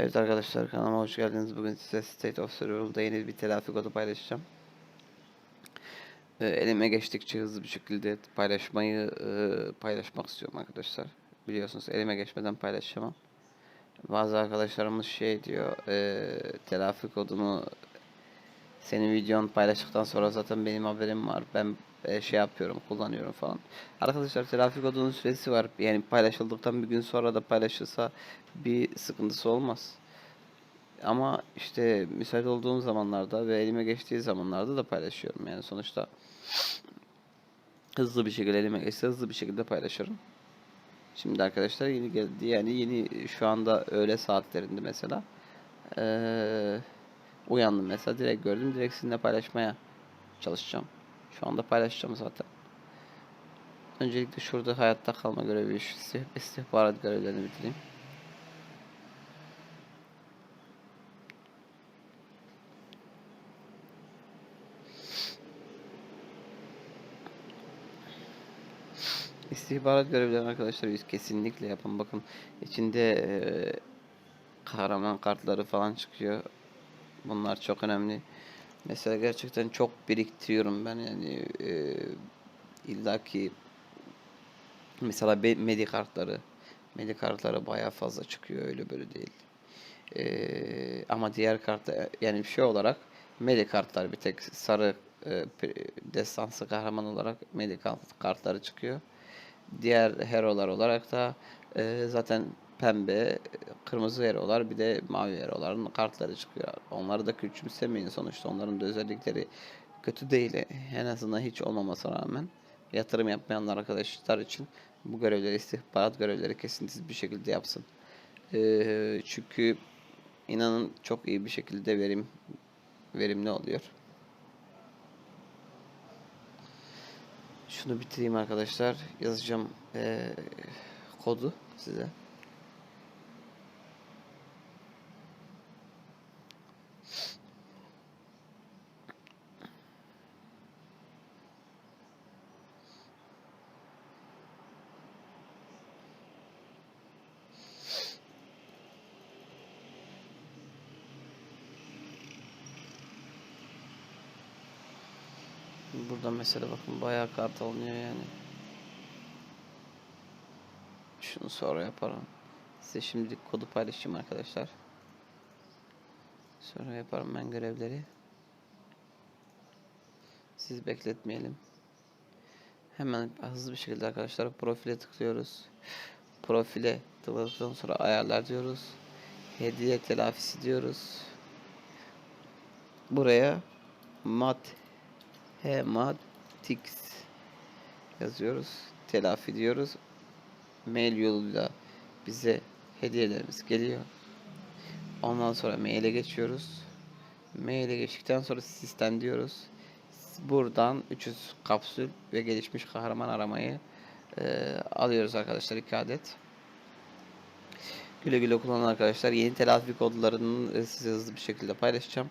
Evet arkadaşlar kanalıma hoş geldiniz. Bugün size State of Survival'da yeni bir telafi kodu paylaşacağım. Ee, elime geçtikçe hızlı bir şekilde paylaşmayı e, paylaşmak istiyorum arkadaşlar. Biliyorsunuz elime geçmeden paylaşamam. Bazı arkadaşlarımız şey diyor e, telafi kodunu senin videon paylaştıktan sonra zaten benim haberim var. Ben e, şey yapıyorum, kullanıyorum falan. Arkadaşlar telafi kodunun süresi var. Yani paylaşıldıktan bir gün sonra da paylaşılsa bir sıkıntısı olmaz. Ama işte müsait olduğum zamanlarda ve elime geçtiği zamanlarda da paylaşıyorum. Yani sonuçta hızlı bir şekilde elime geçse hızlı bir şekilde paylaşırım. Şimdi arkadaşlar yeni geldi. Yani yeni şu anda öğle saatlerinde mesela. Eee uyandım mesela direkt gördüm. Direkt sizinle paylaşmaya çalışacağım. Şu anda paylaşacağım zaten. Öncelikle şurada hayatta kalma görevi, istih- istihbarat görevlerini bitireyim. İstihbarat görevlerini arkadaşlar biz kesinlikle yapın. Bakın içinde eee, kahraman kartları falan çıkıyor. Bunlar çok önemli. Mesela gerçekten çok biriktiriyorum ben yani eee illaki mesela medi kartları medi kartları bayağı fazla çıkıyor öyle böyle değil. Eee, ama diğer kartlar yani bir şey olarak medi kartlar bir tek sarı e, destansı kahraman olarak medi kart- kartları çıkıyor. Diğer hero'lar olarak da e, zaten pembe, kırmızı hero'lar bir de mavi hero'ların kartları çıkıyor. Onları da küçümsemeyin sonuçta. Onların da özellikleri kötü değil. En azından hiç olmamasına rağmen yatırım yapmayanlar arkadaşlar için bu görevleri, istihbarat görevleri kesintisiz bir şekilde yapsın. E, çünkü inanın çok iyi bir şekilde verim verimli oluyor. Şunu bitireyim arkadaşlar. Yazacağım eee, kodu size. Burada mesela bakın bayağı kart alınıyor yani. Şunu sonra yaparım. Size şimdilik kodu paylaşayım arkadaşlar. Sonra yaparım ben görevleri. Siz bekletmeyelim. Hemen hızlı bir şekilde arkadaşlar profile tıklıyoruz. Profile tıkladıktan sonra ayarlar diyoruz. Hediye telafisi diyoruz. Buraya mat Hematix yazıyoruz. Telafi diyoruz. Mail yoluyla bize hediyelerimiz geliyor. Ondan sonra maile geçiyoruz. Maile geçtikten sonra sistem diyoruz. Buradan 300 kapsül ve gelişmiş kahraman aramayı e, alıyoruz arkadaşlar 2 adet. Güle güle kullanın arkadaşlar. Yeni telafi kodlarını size hızlı bir şekilde paylaşacağım.